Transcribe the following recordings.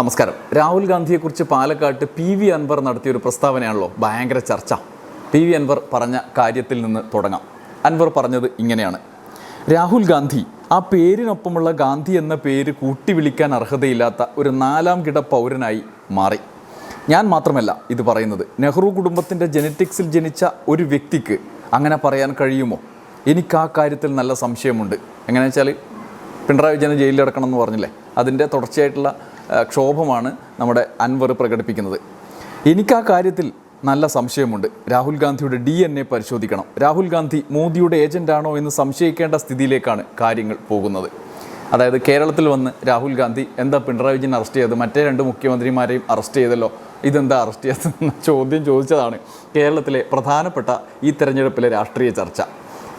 നമസ്കാരം. രാഹുൽ ഗാന്ധിയെക്കുറിച്ച് പാലക്കാട്ട് P V Anwar നടത്തിയ ഒരു പ്രസ്താവനയാണല്ലോ. ഭയങ്കര ചർച്ച. പി വി അൻവർ പറഞ്ഞ കാര്യത്തിൽ നിന്ന് തുടങ്ങാം. അൻവർ പറഞ്ഞത് ഇങ്ങനെയാണ്. രാഹുൽ ഗാന്ധി ആ പേരിനൊപ്പമുള്ള ഗാന്ധി എന്ന പേര് കൂട്ടി വിളിക്കാൻ അർഹതയില്ലാത്ത ഒരു നാലാം കിട പൗരനായി മാറി. ഞാൻ മാത്രമല്ല ഇത് പറയുന്നത്. നെഹ്റു കുടുംബത്തിന്റെ ജനറ്റിക്സിൽ ജനിച്ച ഒരു വ്യക്തിക്ക് അങ്ങനെ പറയാൻ കഴിയുമോ? എനിക്ക് ആ കാര്യത്തിൽ നല്ല സംശയമുണ്ട്. എങ്ങനെയാണെന്ന് വെച്ചാൽ പിണറായി വിജയനെ ജയിലിലടക്കണം എന്ന് പറഞ്ഞില്ലേ? അതിന്റെ തുടർച്ചയായിട്ടുള്ള ക്ഷോഭമാണ് നമ്മുടെ അൻവർ പ്രകടിപ്പിക്കുന്നത്. എനിക്ക് ആ കാര്യത്തിൽ നല്ല സംശയമുണ്ട്. രാഹുൽ ഗാന്ധിയുടെ ഡി എൻ എ പരിശോധിക്കണം. രാഹുൽ ഗാന്ധി മോദിയുടെ ഏജന്റാണോ എന്ന് സംശയിക്കേണ്ട സ്ഥിതിയിലേക്കാണ് കാര്യങ്ങൾ പോകുന്നത്. അതായത് കേരളത്തിൽ വന്ന് രാഹുൽ ഗാന്ധി എന്താ പിണറായി വിജയൻ അറസ്റ്റ് ചെയ്തത്? മറ്റേ രണ്ട് മുഖ്യമന്ത്രിമാരെയും അറസ്റ്റ് ചെയ്തല്ലോ. ഇതെന്താ അറസ്റ്റ് ചെയ്തതെന്ന ചോദ്യം ചോദിച്ചതാണ് കേരളത്തിലെ പ്രധാനപ്പെട്ട ഈ തെരഞ്ഞെടുപ്പിലെ രാഷ്ട്രീയ ചർച്ച.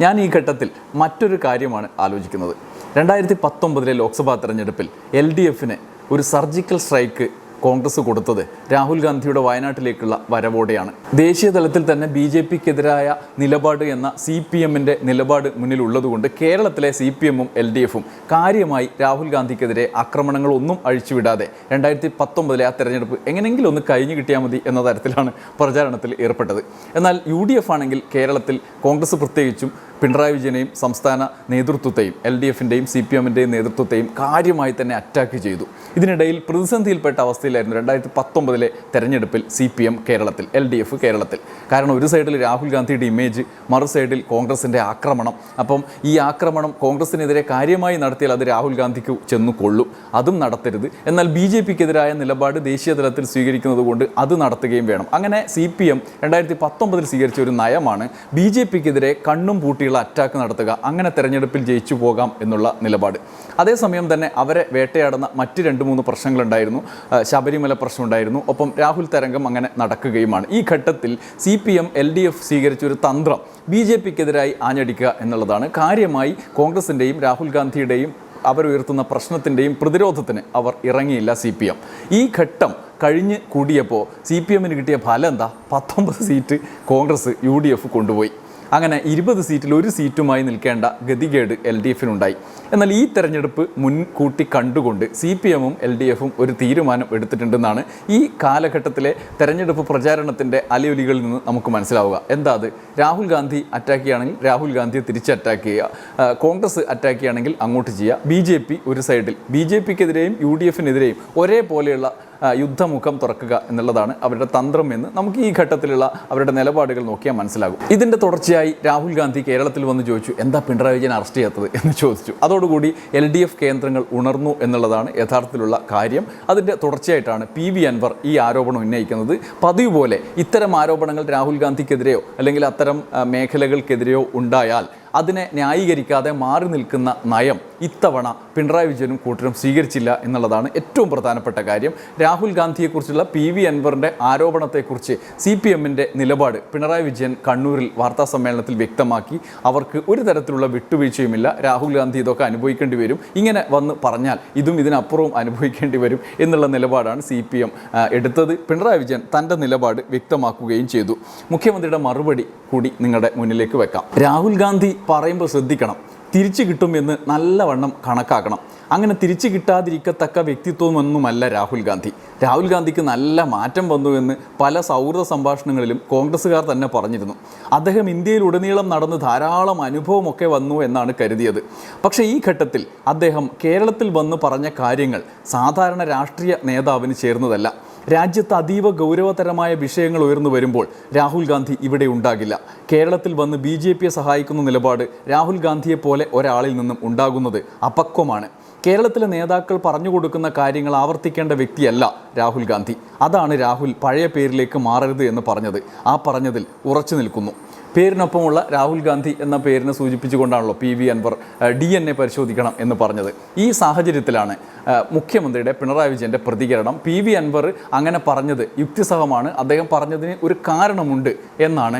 ഞാൻ ഈ ഘട്ടത്തിൽ മറ്റൊരു കാര്യമാണ് ആലോചിക്കുന്നത്. രണ്ടായിരത്തി പത്തൊമ്പതിലെ ലോക്സഭാ തെരഞ്ഞെടുപ്പിൽ എൽ ഡി എഫിന് ഒരു സർജിക്കൽ സ്ട്രൈക്ക് കോൺഗ്രസ് കൊടുത്തത് രാഹുൽ ഗാന്ധിയുടെ വയനാട്ടിലേക്കുള്ള വരവോടെയാണ്. ദേശീയ തലത്തിൽ തന്നെ ബി ജെ പിക്കെതിരായ നിലപാട് എന്ന സി പി എമ്മിന്റെ നിലപാട് മുന്നിലുള്ളതുകൊണ്ട് കേരളത്തിലെ സി പി എമ്മും എൽ ഡി എഫും കാര്യമായി രാഹുൽ ഗാന്ധിക്കെതിരെ ആക്രമണങ്ങളൊന്നും അഴിച്ചുവിടാതെ രണ്ടായിരത്തി പത്തൊമ്പതിലെ ആ തെരഞ്ഞെടുപ്പ് എങ്ങനെയെങ്കിലും ഒന്ന് കഴിഞ്ഞു കിട്ടിയാൽ മതി എന്ന തരത്തിലാണ് പ്രചാരണത്തിൽ ഏർപ്പെട്ടത്. എന്നാൽ യു ഡി എഫ് ആണെങ്കിൽ കേരളത്തിൽ കോൺഗ്രസ് പ്രത്യേകിച്ചും പിണറായി വിജയനെയും സംസ്ഥാന നേതൃത്വത്തെയും എൽ ഡി എഫിന്റെയും സി പി എമ്മിന്റെയും നേതൃത്വത്തെയും കാര്യമായി തന്നെ അറ്റാക്ക് ചെയ്തു. ഇതിനിടയിൽ പ്രതിസന്ധിയിൽപ്പെട്ട അവസ്ഥയിലായിരുന്നു രണ്ടായിരത്തി പത്തൊമ്പതിലെ തെരഞ്ഞെടുപ്പിൽ സി പി എം കേരളത്തിൽ എൽ ഡി എഫ് കേരളത്തിൽ. കാരണം ഒരു സൈഡിൽ രാഹുൽ ഗാന്ധിയുടെ ഇമേജ് മറു സൈഡിൽ കോൺഗ്രസിന്റെ ആക്രമണം. അപ്പം ഈ ആക്രമണം കോൺഗ്രസിനെതിരെ കാര്യമായി നടത്തിയാൽ അത് രാഹുൽ ഗാന്ധിക്ക് ചെന്നു കൊള്ളും. അതും നടത്തരുത്. എന്നാൽ ബി ജെ പിക്കെതിരായ നിലപാട് ദേശീയ തലത്തിൽ സ്വീകരിക്കുന്നത് കൊണ്ട് അത് നടത്തുകയും വേണം. അങ്ങനെ സി പി എം രണ്ടായിരത്തി പത്തൊമ്പതിൽ സ്വീകരിച്ച ഒരു നയമാണ് ബി ജെ പിക്കെതിരെ കണ്ണും പൂട്ടിയുള്ള അറ്റാക്ക് നടത്തുക. അങ്ങനെ തെരഞ്ഞെടുപ്പിൽ ജയിച്ചു പോകാം എന്നുള്ള നിലപാട്. അതേസമയം തന്നെ അവരെ വേട്ടയാടുന്ന മറ്റ് രണ്ട് മൂന്ന് പ്രശ്നങ്ങളുണ്ടായിരുന്നു. ശബരിമല പ്രശ്നമുണ്ടായിരുന്നു. ഒപ്പം രാഹുൽ തരംഗം അങ്ങനെ നടക്കുകയുമാണ്. ഈ ഘട്ടത്തിൽ C P M L D F സ്വീകരിച്ച ഒരു തന്ത്രം ബി ജെ പിക്കെതിരായി ആഞ്ഞടിക്കുക എന്നുള്ളതാണ്. കാര്യമായി കോൺഗ്രസിന്റെയും രാഹുൽ ഗാന്ധിയുടെയും അവരുയർത്തുന്ന പ്രശ്നത്തിന്റെയും പ്രതിരോധത്തിന് അവർ ഇറങ്ങിയില്ല സി പി എം. ഈ ഘട്ടം കഴിഞ്ഞ് കൂടിയപ്പോൾ സി പി എമ്മിന് കിട്ടിയ ഫലം എന്താ? പത്തൊമ്പത് seat Congress U D F കൊണ്ടുപോയി. അങ്ങനെ ഇരുപത് സീറ്റിൽ ഒരു സീറ്റുമായി നിൽക്കേണ്ട ഗതികേട് എൽ ഡി എഫിനുണ്ടായി എന്നാൽ ഈ തെരഞ്ഞെടുപ്പ് മുൻകൂട്ടി കണ്ടുകൊണ്ട് സി പി എമ്മും എൽ ഡി എഫും ഒരു തീരുമാനം എടുത്തിട്ടുണ്ടെന്നാണ് ഈ കാലഘട്ടത്തിലെ തെരഞ്ഞെടുപ്പ് പ്രചാരണത്തിന്റെ അലയൊലികളിൽ നിന്ന് നമുക്ക് മനസ്സിലാവുക. എന്താ അത്? രാഹുൽ ഗാന്ധി അറ്റാക്ക് ചെയ്യുകയാണെങ്കിൽ രാഹുൽ ഗാന്ധിയെ തിരിച്ച് അറ്റാക്ക് ചെയ്യുക. കോൺഗ്രസ് അറ്റാക്ക് ചെയ്യുകയാണെങ്കിൽ അങ്ങോട്ട് ചെയ്യുക. ബി ജെ പി ഒരു സൈഡിൽ ബി ജെ പിക്കെതിരെയും യു ഡി എഫിനെതിരെയും ഒരേപോലെയുള്ള യുദ്ധമുഖം തുറക്കുക എന്നുള്ളതാണ് അവരുടെ തന്ത്രം എന്ന് നമുക്ക് ഈ ഘട്ടത്തിലുള്ള അവരുടെ നിലപാടുകൾ നോക്കിയാൽ മനസ്സിലാകും. ഇതിന്റെ തുടർച്ചയായി രാഹുൽ ഗാന്ധി കേരളത്തിൽ വന്ന് ചോദിച്ചു എന്താ പിണറായി വിജയൻ അറസ്റ്റ് ചെയ്യാത്തത്? എന്ന് ചോദിച്ചു. അതോടുകൂടി എൽ ഡി എഫ് കേന്ദ്രങ്ങൾ ഉണർന്നു എന്നുള്ളതാണ് യഥാർത്ഥത്തിലുള്ള കാര്യം. അതിന്റെ തുടർച്ചയായിട്ടാണ് പി വി അൻവർ ഈ ആരോപണം ഉന്നയിക്കുന്നത്. പതിവ് പോലെ ഇത്തരം ആരോപണങ്ങൾ രാഹുൽ ഗാന്ധിക്കെതിരെയോ അല്ലെങ്കിൽ അത്തരം മേഖലകൾക്കെതിരെയോ ഉണ്ടായാൽ അതിനെ ന്യായീകരിക്കാതെ മാറി നിൽക്കുന്ന നയം ഇത്തവണ പിണറായി വിജയനും കൂട്ടരും സ്വീകരിച്ചില്ല എന്നുള്ളതാണ് ഏറ്റവും പ്രധാനപ്പെട്ട കാര്യം. രാഹുൽ ഗാന്ധിയെക്കുറിച്ചുള്ള പി വി അൻവറിന്റെ ആരോപണത്തെക്കുറിച്ച് സി പി എമ്മിന്റെ നിലപാട് പിണറായി വിജയൻ കണ്ണൂരിൽ വാർത്താ സമ്മേളനത്തിൽ വ്യക്തമാക്കി. അവർക്ക് ഒരു തരത്തിലുള്ള വിട്ടുവീഴ്ചയുമില്ല. രാഹുൽ ഗാന്ധി ഇതൊക്കെ അനുഭവിക്കേണ്ടി വരും. ഇങ്ങനെ വന്ന് പറഞ്ഞാൽ ഇതും ഇതിനപ്പുറവും അനുഭവിക്കേണ്ടി വരും എന്നുള്ള നിലപാടാണ് സി പി എം എടുത്തത്. പിണറായി വിജയൻ തന്റെ നിലപാട് വ്യക്തമാക്കുകയും ചെയ്തു. മുഖ്യമന്ത്രിയുടെ മറുപടി കൂടി നിങ്ങളുടെ മുന്നിലേക്ക് വെക്കാം. രാഹുൽ ഗാന്ധി പറയുമ്പോൾ ശ്രദ്ധിക്കണം. തിരിച്ചു കിട്ടുമെന്ന് നല്ലവണ്ണം കണക്കാക്കണം. അങ്ങനെ തിരിച്ചു കിട്ടാതിരിക്കത്തക്ക വ്യക്തിത്വമൊന്നുമല്ല രാഹുൽ ഗാന്ധി. രാഹുൽ ഗാന്ധിക്ക് നല്ല മാറ്റം വന്നു എന്ന് പല സൗഹൃദ സംഭാഷണങ്ങളിലും കോൺഗ്രസ്സുകാർ തന്നെ പറഞ്ഞിരുന്നു. അദ്ദേഹം ഇന്ത്യയിലുടനീളം നടന്ന് ധാരാളം അനുഭവമൊക്കെ വന്നു എന്നാണ് കരുതിയത്. പക്ഷേ ഈ ഘട്ടത്തിൽ അദ്ദേഹം കേരളത്തിൽ വന്ന് പറഞ്ഞ കാര്യങ്ങൾ സാധാരണ രാഷ്ട്രീയ നേതാവിന് ചേർന്നതല്ല. രാജ്യത്ത് അതീവ ഗൗരവതരമായ വിഷയങ്ങൾ ഉയർന്നു വരുമ്പോൾ രാഹുൽ ഗാന്ധി ഇവിടെ ഉണ്ടാകില്ല. കേരളത്തിൽ വന്ന് ബി ജെ പിയെ സഹായിക്കുന്ന നിലപാട് രാഹുൽ ഗാന്ധിയെ പോലെ ഒരാളിൽ നിന്നും ഉണ്ടാകുന്നത് അപക്വമാണ്. കേരളത്തിലെ നേതാക്കൾ പറഞ്ഞു കൊടുക്കുന്ന കാര്യങ്ങൾ ആവർത്തിക്കേണ്ട വ്യക്തിയല്ല രാഹുൽ ഗാന്ധി. അതാണ് രാഹുൽ പഴയ പേരിലേക്ക് മാറരുത് എന്ന് പറഞ്ഞത്. ആ പറഞ്ഞതിൽ ഉറച്ചു നിൽക്കുന്നു. പേരിനൊപ്പമുള്ള രാഹുൽ ഗാന്ധി എന്ന പേരിനെ സൂചിപ്പിച്ചുകൊണ്ടാണല്ലോ P V Anvar D N A പരിശോധിക്കണം എന്ന് പറഞ്ഞത്. ഈ സാഹചര്യത്തിലാണ് മുഖ്യമന്ത്രിയുടെ പിണറായി വിജയന്റെ പ്രതികരണം. പി വി അൻവർ അങ്ങനെ പറഞ്ഞത് യുക്തിസഹമാണ്. അദ്ദേഹം പറഞ്ഞതിന് ഒരു കാരണമുണ്ട് എന്നാണ്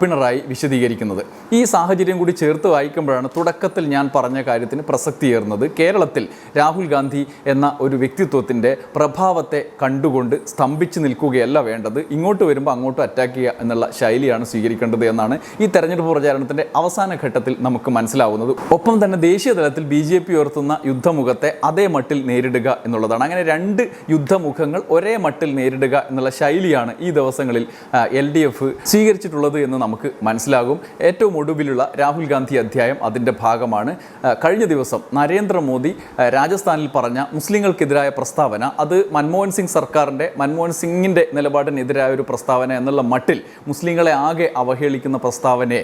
പിണറായി വിശദീകരിക്കുന്നത്. ഈ സാഹചര്യം കൂടി ചേർത്ത് വായിക്കുമ്പോഴാണ് തുടക്കത്തിൽ ഞാൻ പറഞ്ഞ കാര്യത്തിന് പ്രസക്തിയേറുന്നത് കേരളത്തിൽ രാഹുൽ ഗാന്ധി എന്ന ഒരു വ്യക്തിത്വത്തിന്റെ പ്രഭാവത്തെ കണ്ടുകൊണ്ട് സ്തംഭിച്ചു നിൽക്കുകയല്ല വേണ്ടത്. ഇങ്ങോട്ട് വരുമ്പോൾ അങ്ങോട്ട് അറ്റാക്ക് ചെയ്യുക എന്നുള്ള ശൈലിയാണ് സ്വീകരിക്കേണ്ടത് എന്നാണ് എന്നുള്ളതാണ് ഈ തെരഞ്ഞെടുപ്പ് പ്രചാരണത്തിന്റെ അവസാന ഘട്ടത്തിൽ നമുക്ക് മനസ്സിലാവുന്നത്. ഒപ്പം തന്നെ ദേശീയ തലത്തിൽ ബി ജെ പി ഉയർത്തുന്ന യുദ്ധമുഖത്തെ അതേ മട്ടിൽ നേരിടുക എന്നുള്ളതാണ്. അങ്ങനെ രണ്ട് യുദ്ധമുഖങ്ങൾ ഒരേ മട്ടിൽ നേരിടുക എന്നുള്ള ശൈലിയാണ് ഈ ദിവസങ്ങളിൽ എൽ ഡി എഫ് സ്വീകരിച്ചിട്ടുള്ളത് എന്ന് നമുക്ക് മനസ്സിലാകും. ഏറ്റവും ഒടുവിലുള്ള രാഹുൽ ഗാന്ധി അധ്യായം അതിന്റെ ഭാഗമാണ്. കഴിഞ്ഞ ദിവസം നരേന്ദ്രമോദി രാജസ്ഥാനിൽ പറഞ്ഞ മുസ്ലിങ്ങൾക്കെതിരായ പ്രസ്താവന അത് മൻമോഹൻ സിംഗ് സർക്കാരിന്റെ മൻമോഹൻ സിംഗിന്റെ നിലപാടിനെതിരായ ഒരു പ്രസ്താവന എന്നുള്ള മട്ടിൽ മുസ്ലിങ്ങളെ ആകെ അവഹേളിക്കുന്ന പ്രസ്താവനയെ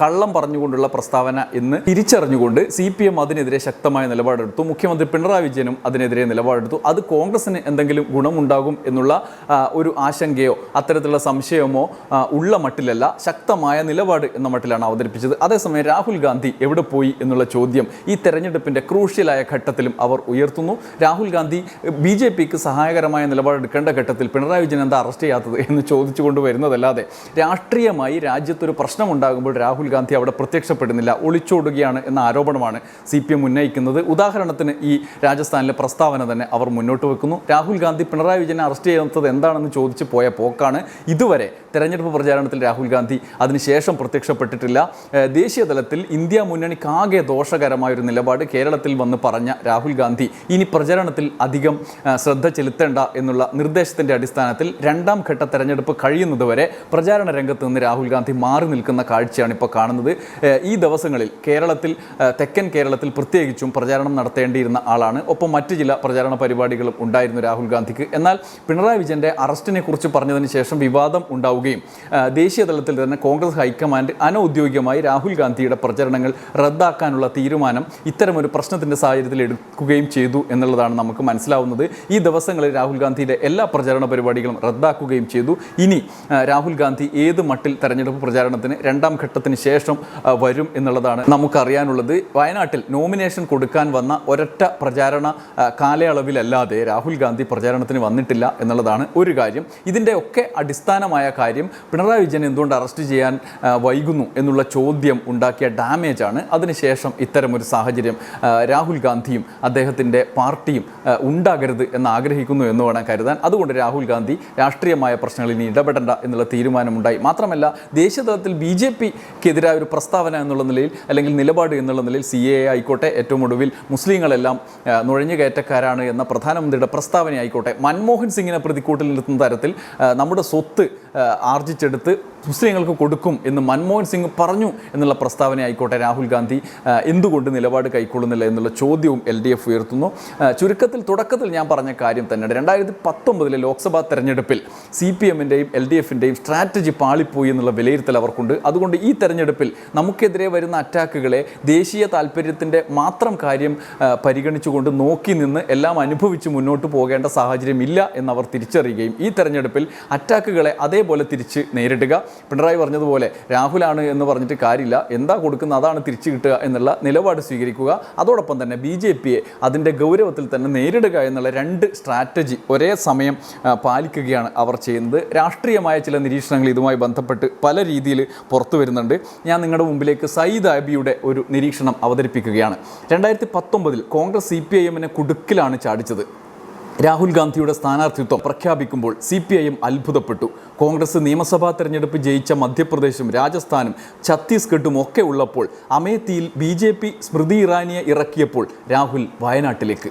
കള്ളം പറഞ്ഞുകൊണ്ടുള്ള പ്രസ്താവന എന്ന് തിരിച്ചറിഞ്ഞുകൊണ്ട് സി പി എം അതിനെതിരെ ശക്തമായ നിലപാടെടുത്തു. മുഖ്യമന്ത്രി പിണറായി വിജയനും അതിനെതിരെ നിലപാടെടുത്തു. അത് കോൺഗ്രസിന് എന്തെങ്കിലും ഗുണമുണ്ടാകും എന്നുള്ള ഒരു ആശങ്കയോ അത്തരത്തിലുള്ള സംശയമോ ഉള്ള മട്ടിലല്ല. ശക്തമായ നിലപാട് എന്ന മട്ടിലാണ് അവതരിപ്പിച്ചത്. അതേസമയം രാഹുൽ ഗാന്ധി എവിടെ പോയി എന്നുള്ള ചോദ്യം ഈ തെരഞ്ഞെടുപ്പിന്റെ ക്രൂഷ്യലായ ഘട്ടത്തിലും അവർ ഉയർത്തുന്നു. രാഹുൽ ഗാന്ധി ബി ജെ പിക്ക് സഹായകരമായ നിലപാടെടുക്കേണ്ട ഘട്ടത്തിൽ പിണറായി വിജയൻ എന്താ അറസ്റ്റ് ചെയ്യാത്തത് എന്ന് ചോദിച്ചുകൊണ്ട് വരുന്നതല്ലാതെ രാഷ്ട്രീയമായി രാജ്യത്തൊരു പ്രശ്നമുണ്ടാകുമ്പോൾ രാഹുൽ ഗാന്ധി അവിടെ പ്രത്യക്ഷപ്പെടുന്നില്ല ഒളിച്ചോടുകയാണ് എന്ന ആരോപണമാണ് സി പി എം ഉന്നയിക്കുന്നത്. ഉദാഹരണത്തിന് ഈ രാജസ്ഥാനിലെ പ്രസ്താവന തന്നെ അവർ മുന്നോട്ട് വെക്കുന്നു. രാഹുൽ ഗാന്ധി പിണറായി വിജയനെ അറസ്റ്റ് ചെയ്യുന്നത് എന്താണെന്ന് ചോദിച്ച് പോയ പോക്കാണ്. ഇതുവരെ തെരഞ്ഞെടുപ്പ് പ്രചാരണത്തിൽ രാഹുൽ ഗാന്ധി അതിനുശേഷം പ്രത്യക്ഷപ്പെട്ടിട്ടില്ല. ദേശീയ തലത്തിൽ ഇന്ത്യ മുന്നണിക്കാകെ ദോഷകരമായ ഒരു നിലപാട് കേരളത്തിൽ വന്ന് പറഞ്ഞ രാഹുൽ ഗാന്ധി ഇനി പ്രചാരണത്തിൽ അധികം ശ്രദ്ധ ചെലുത്തേണ്ട എന്നുള്ള നിർദ്ദേശത്തിന്റെ അടിസ്ഥാനത്തിൽ രണ്ടാം ഘട്ട തെരഞ്ഞെടുപ്പ് കഴിയുന്നതുവരെ പ്രചാരണ രംഗത്ത് നിന്ന് രാഹുൽ ഗാന്ധി മാറി നിൽക്കുന്ന കാഴ്ചയാണ് ഇപ്പോൾ കാണുന്നത്. ഈ ദിവസങ്ങളിൽ കേരളത്തിൽ തെക്കൻ കേരളത്തിൽ പ്രത്യേകിച്ചും പ്രചാരണം നടത്തേണ്ടിയിരുന്ന ആളാണ്. ഒപ്പം മറ്റ് ചില പ്രചാരണ പരിപാടികളും ഉണ്ടായിരുന്നു രാഹുൽ ഗാന്ധിക്ക്. എന്നാൽ പിണറായി വിജയന്റെ അറസ്റ്റിനെ കുറിച്ച് പറഞ്ഞതിന് ശേഷം വിവാദം ഉണ്ടാവുകയും ദേശീയ തലത്തിൽ തന്നെ കോൺഗ്രസ് ഹൈക്കമാൻഡ് അനൌദ്യോഗികമായി രാഹുൽ ഗാന്ധിയുടെ പ്രചരണങ്ങൾ റദ്ദാക്കാനുള്ള തീരുമാനം ഇത്തരമൊരു പ്രശ്നത്തിന്റെ സാഹചര്യത്തിൽ എടുക്കുകയും ചെയ്തു എന്നുള്ളതാണ് നമുക്ക് മനസ്സിലാവുന്നത്. ഈ ദിവസങ്ങളിൽ രാഹുൽ ഗാന്ധിയുടെ എല്ലാ പ്രചാരണ പരിപാടികളും റദ്ദാക്കുകയും ചെയ്തു. ഇനി രാഹുൽ ഗാന്ധി ഏത് മട്ടിൽ തെരഞ്ഞെടുപ്പ് പ്രചാരണത്തിന് രണ്ടാം ഘട്ടത്തിന് ശേഷം വരും എന്നുള്ളതാണ് നമുക്കറിയാനുള്ളത്. വയനാട്ടിൽ നോമിനേഷൻ കൊടുക്കാൻ വന്ന ഒരൊറ്റ പ്രചാരണ കാലയളവിലല്ലാതെ രാഹുൽ ഗാന്ധി പ്രചാരണത്തിന് വന്നിട്ടില്ല എന്നുള്ളതാണ് ഒരു കാര്യം. ഇതിന്റെ ഒക്കെ അടിസ്ഥാനമായ കാര്യം പിണറായി വിജയൻ എന്തുകൊണ്ട് അറസ്റ്റ് ചെയ്യാൻ വൈകുന്നു എന്നുള്ള ചോദ്യം ഉണ്ടാക്കിയ ഡാമേജാണ് അതിനുശേഷം ഇത്തരമൊരു സാഹചര്യം രാഹുൽ ഗാന്ധിയും അദ്ദേഹത്തിന്റെ പാർട്ടിയും ഉണ്ടാകരുത് എന്ന് ആഗ്രഹിക്കുന്നു എന്ന് വേണം കരുതാൻ. അതുകൊണ്ട് രാഹുൽ ഗാന്ധി രാഷ്ട്രീയമായ പ്രശ്നങ്ങളിൽ ഇനി ഇടപെടേണ്ട എന്നുള്ള തീരുമാനമുണ്ടായി. മാത്രമല്ല ദേശീയതലത്തിൽ ബി ജെ പിക്കെതിരായ ഒരു പ്രസ്താവന എന്നുള്ള നിലയിൽ അല്ലെങ്കിൽ നിലപാട് എന്നുള്ള നിലയിൽ സി എ ആയിക്കോട്ടെ ഏറ്റവും ഒടുവിൽ മുസ്ലിങ്ങളെല്ലാം നുഴഞ്ഞുകയറ്റക്കാരാണ് എന്ന പ്രധാനമന്ത്രിയുടെ പ്രസ്താവന ആയിക്കോട്ടെ മൻമോഹൻ സിംഗിനെ പ്രതിക്കൂട്ടിൽ നിർത്തുന്ന തരത്തിൽ നമ്മുടെ സ്വത്ത് ആർജിച്ചെടുത്ത് മുസ്ലിങ്ങൾക്ക് കൊടുക്കും എന്ന് മൻമോഹൻ സിംഗ് പറഞ്ഞു എന്നുള്ള പ്രസ്താവന ആയിക്കോട്ടെ രാഹുൽ ഗാന്ധി എന്തുകൊണ്ട് നിലപാട് കൈക്കൊള്ളുന്നില്ല എന്നുള്ള ചോദ്യവും എൽ ഡി എഫ് ഉയർത്തുന്നു. ചുരുക്കത്തിൽ തുടക്കത്തിൽ ഞാൻ പറഞ്ഞ കാര്യം തന്നെയാണ്. രണ്ടായിരത്തി പത്തൊമ്പതിലെ ലോക്സഭാ തെരഞ്ഞെടുപ്പിൽ സി പി എമ്മിന്റെയും എൽ ഡി എഫിന്റെയും സ്ട്രാറ്റജി പാളിപ്പോയി എന്നുള്ള വിലയിരുത്തൽ അവർക്കുണ്ട്. അതുകൊണ്ട് ഈ തെരഞ്ഞെടുപ്പിൽ നമുക്കെതിരെ വരുന്ന അറ്റാക്കുകളെ ദേശീയ താല്പര്യത്തിന്റെ മാത്രം കാര്യം പരിഗണിച്ചുകൊണ്ട് നോക്കി നിന്ന് എല്ലാം അനുഭവിച്ച് മുന്നോട്ട് പോകേണ്ട സാഹചര്യമില്ല എന്നവർ തിരിച്ചറിയുകയും ഈ തെരഞ്ഞെടുപ്പിൽ അറ്റാക്കുകളെ അതേപോലെ തിരിച്ച് നേരിടുക. പിണറായി പറഞ്ഞതുപോലെ രാഹുലാണ് എന്ന് പറഞ്ഞിട്ട് കാര്യമില്ല. എന്താ കൊടുക്കുന്നത്? അതാണ് തിരിച്ചു കിട്ടുക എന്നുള്ള നിലപാട് സ്വീകരിക്കുക. അതോടൊപ്പം തന്നെ ബി ജെ പിയെ അതിന്റെ ഗൗരവത്തിൽ തന്നെ നേരിടുക എന്നുള്ള രണ്ട് സ്ട്രാറ്റജി ഒരേ സമയം പാലിക്കുകയാണ് അവർ ചെയ്യുന്നത്. രാഷ്ട്രീയമായ ചില നിരീക്ഷണങ്ങൾ ഇതുമായി ബന്ധപ്പെട്ട് പല രീതിയിൽ പുറത്തു വരുന്നുണ്ട്. ഞാൻ നിങ്ങളുടെ മുമ്പിലേക്ക് സയ്യിദ് അബിയുടെ ഒരു നിരീക്ഷണം അവതരിപ്പിക്കുകയാണ്. രണ്ടായിരത്തി പത്തൊമ്പതിൽ കോൺഗ്രസ് സി പി ഐ എമ്മിനെ കുടുക്കിലാണ് ചാടിച്ചത്. രാഹുൽ ഗാന്ധിയുടെ സ്ഥാനാർത്ഥിത്വം പ്രഖ്യാപിക്കുമ്പോൾ സി പി ഐ എം അത്ഭുതപ്പെട്ടു. കോൺഗ്രസ് നിയമസഭാ തെരഞ്ഞെടുപ്പ് ജയിച്ച മധ്യപ്രദേശും രാജസ്ഥാനും ഛത്തീസ്ഗഡും ഒക്കെ ഉള്ളപ്പോൾ അമേത്തിയിൽ ബി ജെ പി സ്മൃതി ഇറാനിയെ ഇറക്കിയപ്പോൾ രാഹുൽ വയനാട്ടിലേക്ക്.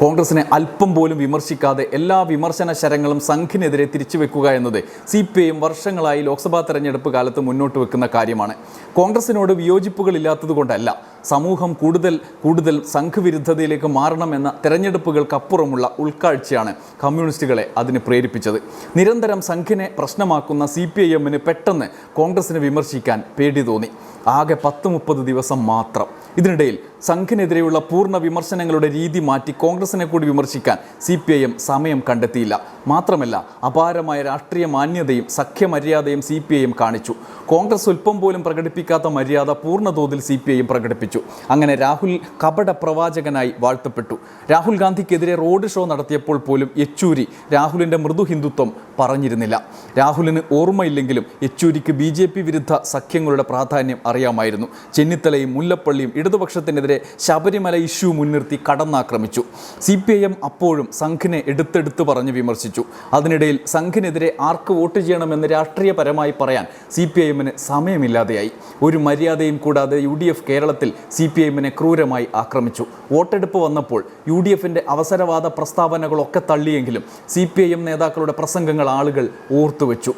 കോൺഗ്രസിനെ അല്പം പോലും വിമർശിക്കാതെ എല്ലാ വിമർശന ശരങ്ങളും സംഘിനെതിരെ തിരിച്ചുവെക്കുക എന്നത് സി പി ഐ എം വർഷങ്ങളായി ലോക്സഭാ തെരഞ്ഞെടുപ്പ് കാലത്ത് മുന്നോട്ട് വെക്കുന്ന കാര്യമാണ്. കോൺഗ്രസിനോട് വിയോജിപ്പുകളില്ലാത്തതുകൊണ്ടല്ല സമൂഹം കൂടുതൽ കൂടുതൽ സംഘവിരുദ്ധതയിലേക്ക് മാറണമെന്ന തെരഞ്ഞെടുപ്പുകൾക്കപ്പുറമുള്ള ഉൾക്കാഴ്ചയാണ് കമ്മ്യൂണിസ്റ്റുകളെ അതിന് പ്രേരിപ്പിച്ചത്. നിരന്തരം സംഘിനെ പ്രശ്നമാക്കുന്ന സി പി ഐ എമ്മിന് പെട്ടെന്ന് കോൺഗ്രസിനെ വിമർശിക്കാൻ പേടി തോന്നി. ആകെ പത്ത് മുപ്പത് ദിവസം മാത്രം. ഇതിനിടയിൽ സംഘിനെതിരെയുള്ള പൂർണ വിമർശനങ്ങളുടെ രീതി മാറ്റി കോൺഗ്രസിനെ കൂടി വിമർശിക്കാൻ സി പി ഐ എം സമയം കണ്ടെത്തിയില്ല. മാത്രമല്ല അപാരമായ രാഷ്ട്രീയ മാന്യതയും സഖ്യമര്യാദയും സി പി ഐ എം കാണിച്ചു. കോൺഗ്രസ് സ്വല്പം പോലും പ്രകടിപ്പിക്കാത്ത മര്യാദ പൂർണതോതിൽ സി പി ഐ എം പ്രകടിപ്പിച്ചു. അങ്ങനെ രാഹുൽ കപട പ്രവാചകനായി വാഴ്ത്തപ്പെട്ടു. രാഹുൽ ഗാന്ധിക്കെതിരെ റോഡ് ഷോ നടത്തിയപ്പോൾ പോലും യെച്ചൂരി രാഹുലിന്റെ മൃദു ഹിന്ദുത്വം പറഞ്ഞിരുന്നില്ല. രാഹുലിന് ഓർമ്മയില്ലെങ്കിലും യെച്ചൂരിക്ക് ബി ജെ പി വിരുദ്ധ സഖ്യങ്ങളുടെ പ്രാധാന്യം അറിയാമായിരുന്നു. ചെന്നിത്തലയും മുല്ലപ്പള്ളിയും ഇടതുപക്ഷത്തിനെതിരെ ശബരിമല ഇഷ്യൂ മുൻനിർത്തി കടന്നാക്രമിച്ചു. സി പി ഐ എം അപ്പോഴും സംഘിനെ എടുത്തെടുത്ത് പറഞ്ഞ് വിമർശിച്ചു. അതിനിടയിൽ സംഘിനെതിരെ ആർക്ക് വോട്ട് ചെയ്യണമെന്ന് രാഷ്ട്രീയപരമായി പറയാൻ സി പി ഐ എമ്മിന് സമയമില്ലാതെയായി. ഒരു മര്യാദയും കൂടാതെ യു ഡി എഫ് കേരളത്തിൽ സി പി എമ്മിനെ ക്രൂരമായി ആക്രമിച്ചു. വോട്ടെടുപ്പ് വന്നപ്പോൾ യു ഡി എഫിന്റെ അവസരവാദ പ്രസ്താവനകളൊക്കെ തള്ളിയെങ്കിലും സി പി ഐ എം നേതാക്കളുടെ പ്രസംഗങ്ങൾ ആളുകൾ ഓർത്തുവെച്ചു.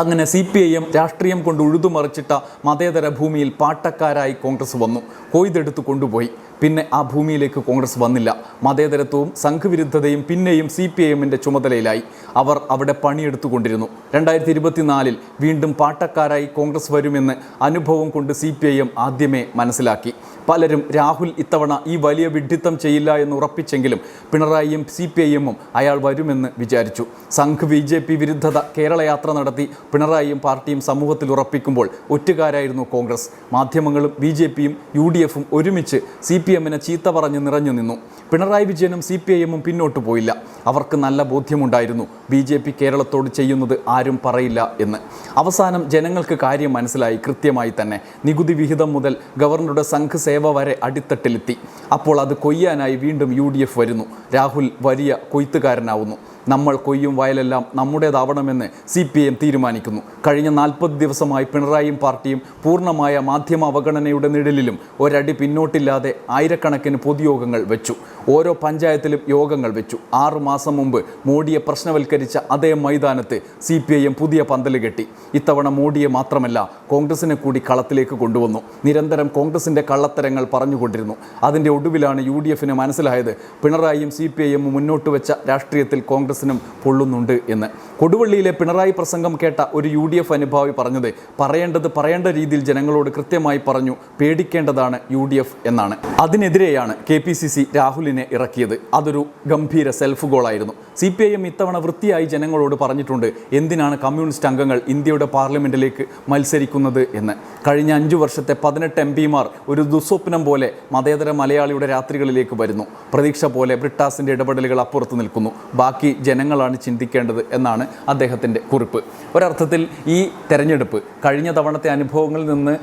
അങ്ങനെ സി പി ഐ എം രാഷ്ട്രീയം കൊണ്ട് ഉഴുതുമറിച്ചിട്ട മതേതര ഭൂമിയിൽ പാട്ടക്കാരായി കോൺഗ്രസ് വന്നു. കൊയ്തെടുത്ത് കൊണ്ടുപോയി. പിന്നെ ആ ഭൂമിയിലേക്ക് കോൺഗ്രസ് വന്നില്ല. മതേതരത്വവും സംഘവിരുദ്ധതയും പിന്നെയും സി പി ഐ എമ്മിന്റെ ചുമതലയിലായി. അവർ അവിടെ പണിയെടുത്തുകൊണ്ടിരുന്നു. രണ്ടായിരത്തി ഇരുപത്തിനാലിൽ വീണ്ടും പാട്ടക്കാരായി കോൺഗ്രസ് വരുമെന്ന് അനുഭവം കൊണ്ട് സി പി ഐ എം ആദ്യമേ മനസ്സിലാക്കി. പലരും രാഹുൽ ഇത്തവണ ഈ വലിയ വിഡ്ഢിത്തം ചെയ്യില്ല എന്ന് ഉറപ്പിച്ചെങ്കിലും പിണറായിയും സി പി ഐ എമ്മും അയാൾ വരുമെന്ന് വിചാരിച്ചു. സംഘ് ബി ജെ പി വിരുദ്ധത കേരളയാത്ര നടത്തി പിണറായിയും പാർട്ടിയും സമൂഹത്തിൽ ഉറപ്പിക്കുമ്പോൾ ഒറ്റുകാരായിരുന്നു കോൺഗ്രസ്. മാധ്യമങ്ങളും ബി ജെ പിയും യു ഡി എഫും ഒരുമിച്ച് സി പി എമ്മിനെ ചീത്ത പറഞ്ഞ് നിറഞ്ഞു നിന്നു. പിണറായി വിജയനും സി പി ഐ എമ്മും പിന്നോട്ട് പോയില്ല. അവർക്ക് നല്ല ബോധ്യമുണ്ടായിരുന്നു. ബി ജെ പി കേരളത്തോട് ചെയ്യുന്നത് ആരും പറയില്ല എന്ന്. അവസാനം ജനങ്ങൾക്ക് കാര്യം മനസ്സിലായി കൃത്യമായി തന്നെ. നികുതി വിഹിതം മുതൽ ഗവർണറുടെ സംഘ് സേവ വരെ അടിത്തട്ടിലെത്തി. അപ്പോൾ അത് കൊയ്യാനായി വീണ്ടും യു വരുന്നു. രാഹുൽ വലിയ കൊയ്ത്തുകാരനാവുന്നു. നമ്മൾ കൊയ്യും വയലെല്ലാം നമ്മുടേതാവണമെന്ന് സി പി എം തീരുമാനിക്കുന്നു. കഴിഞ്ഞ നാൽപ്പത് ദിവസമായി പിണറായിയും പാർട്ടിയും പൂർണമായ മാധ്യമ അവഗണനയുടെ നിഴലിലും ഒരടി പിന്നോട്ടില്ലാതെ ആയിരക്കണക്കിന് പൊതുയോഗങ്ങൾ വെച്ചു. ഓരോ പഞ്ചായത്തിലും യോഗങ്ങൾ വെച്ചു. ആറു മാസം മുമ്പ് മോഡിയെ പ്രശ്നവൽക്കരിച്ച അതേ മൈതാനത്ത് സി പി ഐ എം പുതിയ പന്തൽ കെട്ടി. ഇത്തവണ മോഡിയെ മാത്രമല്ല കോൺഗ്രസിനെ കൂടി കളത്തിലേക്ക് കൊണ്ടുവന്നു. നിരന്തരം കോൺഗ്രസിന്റെ കള്ളത്തരങ്ങൾ പറഞ്ഞുകൊണ്ടിരുന്നു. അതിന്റെ ഒടുവിലാണ് യു ഡി എഫിന് മനസ്സിലായത് പിണറായിയും സി പി ഐ എമ്മും മുന്നോട്ട് വെച്ച രാഷ്ട്രീയത്തിൽ കോൺഗ്രസിനും പൊള്ളുന്നുണ്ട് എന്ന്. കൊടുവള്ളിയിലെ പിണറായി പ്രസംഗം കേട്ട ഒരു യു ഡി എഫ് അനുഭാവി പറഞ്ഞത് പറയേണ്ടത് പറയേണ്ട രീതിയിൽ ജനങ്ങളോട് കൃത്യമായി പറഞ്ഞു പേടിക്കേണ്ടതാണ് യു ഡി എഫ് എന്നാണ്. അതിനെതിരെയാണ് കെ പി സി സി രാഹുലിനെ ഇറക്കിയത്. അതൊരു ഗംഭീര സെൽഫ് ഗോളായിരുന്നു. സി പി ഐ എം ഇത്തവണ വൃത്തിയായി ജനങ്ങളോട് പറഞ്ഞിട്ടുണ്ട് എന്തിനാണ് കമ്മ്യൂണിസ്റ്റ് അംഗങ്ങൾ ഇന്ത്യയുടെ പാർലമെന്റിലേക്ക് മത്സരിക്കുന്നത് എന്ന്? കഴിഞ്ഞ അഞ്ചു വർഷത്തെ പതിനെട്ട് എം പിമാർ ഒരു ദുസ്വപ്നം പോലെ മതേതര മലയാളിയുടെ രാത്രികളിലേക്ക് വരുന്നു. പ്രതീക്ഷ പോലെ ബ്രിട്ടാസിന്റെ ഇടപെടലുകൾ അപ്പുറത്ത് നിൽക്കുന്നു. ബാക്കി ജനങ്ങളാണ് ചിന്തിക്കേണ്ടത് എന്നാണ് അദ്ദേഹത്തിന്റെ കുറിപ്പ്. ഒരർത്ഥത്തിൽ ഈ തെരഞ്ഞെടുപ്പ് കഴിഞ്ഞ തവണത്തെ അനുഭവങ്ങളിൽ നിന്ന്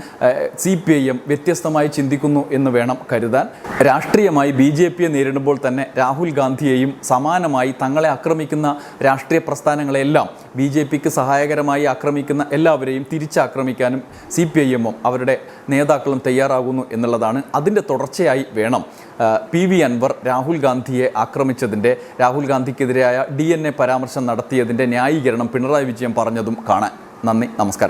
സി പി ഐ എം വ്യത്യസ്തമായി ചിന്തിക്കുന്നു എന്ന് വേണം കരുതാൻ. രാഷ്ട്രീയമായി ബി ജെ പിയെ നേരിടുമ്പോൾ തന്നെ രാഹുൽ ഗാന്ധിയെയും സമാനമായി തങ്ങളെ ആക്രമിക്കുന്ന രാഷ്ട്രീയ പ്രസ്ഥാനങ്ങളെല്ലാം ബി ജെ പിക്ക് സഹായകരമായി ആക്രമിക്കുന്ന എല്ലാവരെയും തിരിച്ചാക്രമിക്കാനും സി പി ഐ എമ്മും അവരുടെ നേതാക്കളും തയ്യാറാകുന്നു എന്നുള്ളതാണ്. അതിന്റെ തുടർച്ചയായി വേണം പി വി അൻവർ രാഹുൽ ഗാന്ധിയെ ആക്രമിച്ചതിന്റെ രാഹുൽ ഗാന്ധിക്കെതിരായ ഡി എൻ എ പരാമർശം നടത്തിയതിന്റെ ന്യായീകരണം പിണറായി വിജയൻ പറഞ്ഞതും കാണാൻ. നന്ദി നമസ്കാരം.